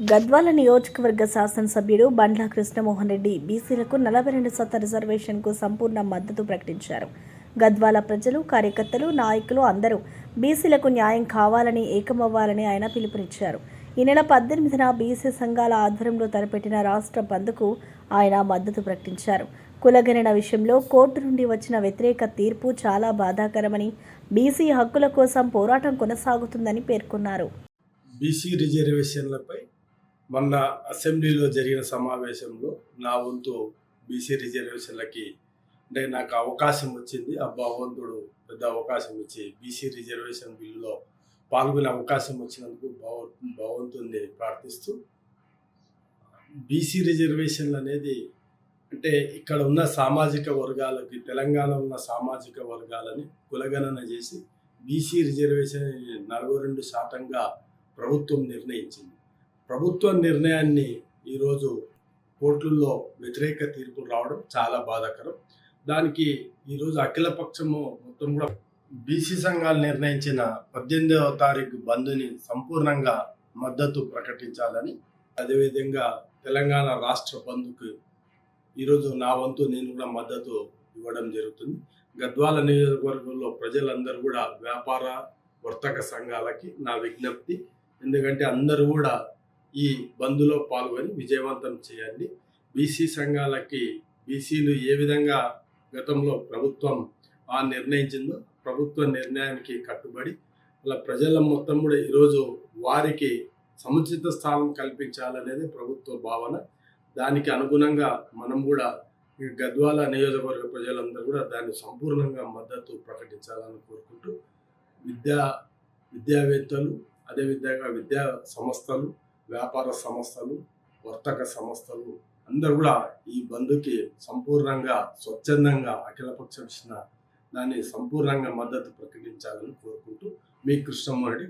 గద్వాల నియోజకవర్గ శాసనసభ్యుడు బండ్ల కృష్ణమోహన్ రెడ్డి బీసీలకు నలభై రెండు శాతం రిజర్వేషన్కు సంపూర్ణ మద్దతు ప్రకటించారు. గద్వాల ప్రజలు కార్యకర్తలు నాయకులు అందరూ బీసీలకు న్యాయం కావాలని ఏకమవ్వాలని ఆయన పిలుపునిచ్చారు. ఈ నెల పద్దెనిమిదిన బీసీ సంఘాల ఆధ్వర్యంలో తలపెట్టిన రాష్ట్ర బంద్కు ఆయన మద్దతు ప్రకటించారు. కులగణన విషయంలో కోర్టు నుండి వచ్చిన వ్యతిరేక తీర్పు చాలా బాధాకరమని బీసీ హక్కుల కోసం పోరాటం కొనసాగుతుందని పేర్కొన్నారు. బీసీ రిజర్వేషన్లపై మొన్న అసెంబ్లీలో జరిగిన సమావేశంలో నా వంతు బీసీ రిజర్వేషన్లకి అంటే నాకు అవకాశం వచ్చింది. ఆ భగవంతుడు పెద్ద అవకాశం ఇచ్చి బీసీ రిజర్వేషన్ బిల్లులో పాల్గొనే అవకాశం వచ్చినందుకు భగవ భగవంతుని ప్రార్థిస్తూ బీసీ రిజర్వేషన్లు అనేది అంటే ఇక్కడ ఉన్న సామాజిక వర్గాలకి తెలంగాణ ఉన్న సామాజిక వర్గాలని కులగణన చేసి బీసీ రిజర్వేషన్ నలభై రెండు శాతంగా ప్రభుత్వం నిర్ణయించింది. ప్రభుత్వ నిర్ణయాన్ని ఈరోజు కోర్టుల్లో వ్యతిరేక తీర్పులు రావడం చాలా బాధాకరం. దానికి ఈరోజు అఖిలపక్షము మొత్తం కూడా బీసీ సంఘాలు నిర్ణయించిన పద్దెనిమిదవ తారీఖు బంద్ని సంపూర్ణంగా మద్దతు ప్రకటించాలని అదేవిధంగా తెలంగాణ రాష్ట్ర బంద్కు ఈరోజు నా వంతు నేను కూడా మద్దతు ఇవ్వడం జరుగుతుంది. గద్వాల నియోజకవర్గంలో ప్రజలందరూ కూడా వ్యాపార వర్తక సంఘాలకి నా విజ్ఞప్తి. ఎందుకంటే అందరూ కూడా ఈ బంద్లో పాల్గొని విజయవంతం చేయండి. బీసీ సంఘాలకి బీసీలు ఏ విధంగా గతంలో ప్రభుత్వం ఆ నిర్ణయించిందో ప్రభుత్వ నిర్ణయానికి కట్టుబడి అలా ప్రజల మొత్తం కూడా ఈరోజు వారికి సముచిత స్థానం కల్పించాలనేది ప్రభుత్వ భావన. దానికి అనుగుణంగా మనం కూడా ఈ గద్వాల నియోజకవర్గ ప్రజలందరూ కూడా దాన్ని సంపూర్ణంగా మద్దతు ప్రకటించాలని కోరుకుంటూ విద్యా విద్యావేత్తలు అదేవిధంగా విద్యా సంస్థలు వ్యాపార సంస్థలు వర్తక సంస్థలు అందరూ కూడా ఈ బంధుకి సంపూర్ణంగా స్వచ్ఛందంగా అఖిలపక్ష దాన్ని సంపూర్ణంగా మద్దతు ప్రకటించాలని కోరుకుంటూ మీ కృష్ణమోహన్ రెడ్డి